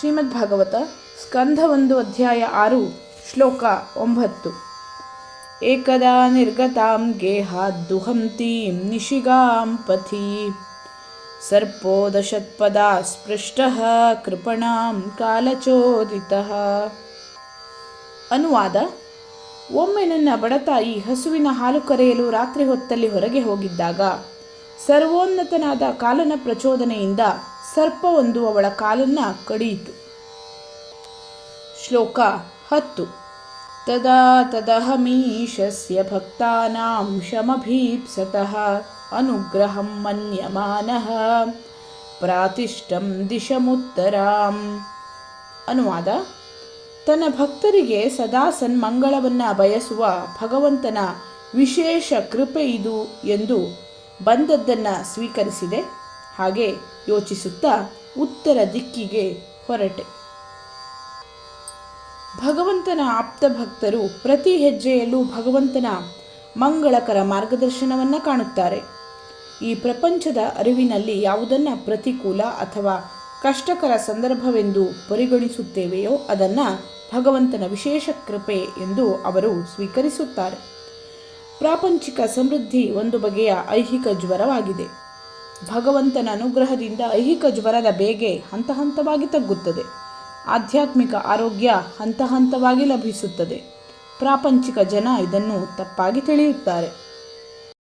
ಶ್ರೀಮದ್ ಭಾಗವತ ಸ್ಕಂಧ ಒಂದು ಅಧ್ಯಾಯ ಆರು, ಶ್ಲೋಕ ಒಂಬತ್ತು. ಏಕದಾ ನಿರ್ಗತಾಂ ಗೇಹಾದ್ದುಹಂತೀಂ ನಿಶಿಗಾಂ ಪಥಿ. ಸರ್ಪೋದಶತ್ಪದ ಸ್ಪೃಷ್ಟ ಕೃಪಣಾಂ ಕಾಲಚೋದಿತಃ. ಅನುವಾದ, ಒಮ್ಮೆ ನನ್ನ ಬಡತಾಯಿ ಹಸುವಿನ ಹಾಲು ಕರೆಯಲು ರಾತ್ರಿ ಹೊತ್ತಲ್ಲಿ ಹೊರಗೆ ಹೋಗಿದ್ದಾಗ ಸರ್ವೋನ್ನತನಾದ ಕಾಲನ ಪ್ರಚೋದನೆಯಿಂದ ಸರ್ಪವೊಂದು ಅವಳ ಕಾಲನ್ನ ಕಡಿಯಿತು. ಶ್ಲೋಕ ಹತ್ತು. ತದಾ ತದಹಮೀಶಸ್ಯ ಭಕ್ತಾನಾಂ ಶಮಭೀಪ್ಸತಃ ಅನುಗ್ರಹಂ ಮನ್ಯಮಾನಃ ಪ್ರಾತಿಷ್ಠಂ ದಿಶಮುತ್ತರಾಂ. ಅನುವಾದ. ತನ್ನ ಭಕ್ತರಿಗೆ ಸದಾ ಸನ್ಮಂಗಳವನ್ನು ಬಯಸುವ ಭಗವಂತನ ವಿಶೇಷ ಕೃಪೆ ಇದು ಎಂದು ಬಂದದ್ದನ್ನು ಸ್ವೀಕರಿಸಿದೆ. ಹಾಗೆ ಯೋಚಿಸುತ್ತಾ ಉತ್ತರ ದಿಕ್ಕಿಗೆ ಹೊರಟೆ. ಭಗವಂತನ ಆಪ್ತ ಭಕ್ತರು ಪ್ರತಿ ಹೆಜ್ಜೆಯಲ್ಲೂ ಭಗವಂತನ ಮಂಗಳಕರ ಮಾರ್ಗದರ್ಶನವನ್ನು ಕಾಣುತ್ತಾರೆ. ಈ ಪ್ರಪಂಚದ ಅರಿವಿನಲ್ಲಿ ಯಾವುದನ್ನು ಪ್ರತಿಕೂಲ ಅಥವಾ ಕಷ್ಟಕರ ಸಂದರ್ಭವೆಂದು ಪರಿಗಣಿಸುತ್ತೇವೆಯೋ ಅದನ್ನು ಭಗವಂತನ ವಿಶೇಷ ಕೃಪೆ ಎಂದು ಅವರು ಸ್ವೀಕರಿಸುತ್ತಾರೆ. ಪ್ರಾಪಂಚಿಕ ಸಮೃದ್ಧಿ ಒಂದು ಬಗೆಯ ಐಹಿಕ ಜ್ವರವಾಗಿದೆ. ಭಗವಂತನ ಅನುಗ್ರಹದಿಂದ ಐಹಿಕ ಜ್ವರದ ಬೇಗೆ ಹಂತ ಹಂತವಾಗಿ ತಗ್ಗುತ್ತದೆ. ಆಧ್ಯಾತ್ಮಿಕ ಆರೋಗ್ಯ ಹಂತ ಹಂತವಾಗಿ ಲಭಿಸುತ್ತದೆ. ಪ್ರಾಪಂಚಿಕ ಜನ ಇದನ್ನು ತಪ್ಪಾಗಿ ತಿಳಿಯುತ್ತಾರೆ.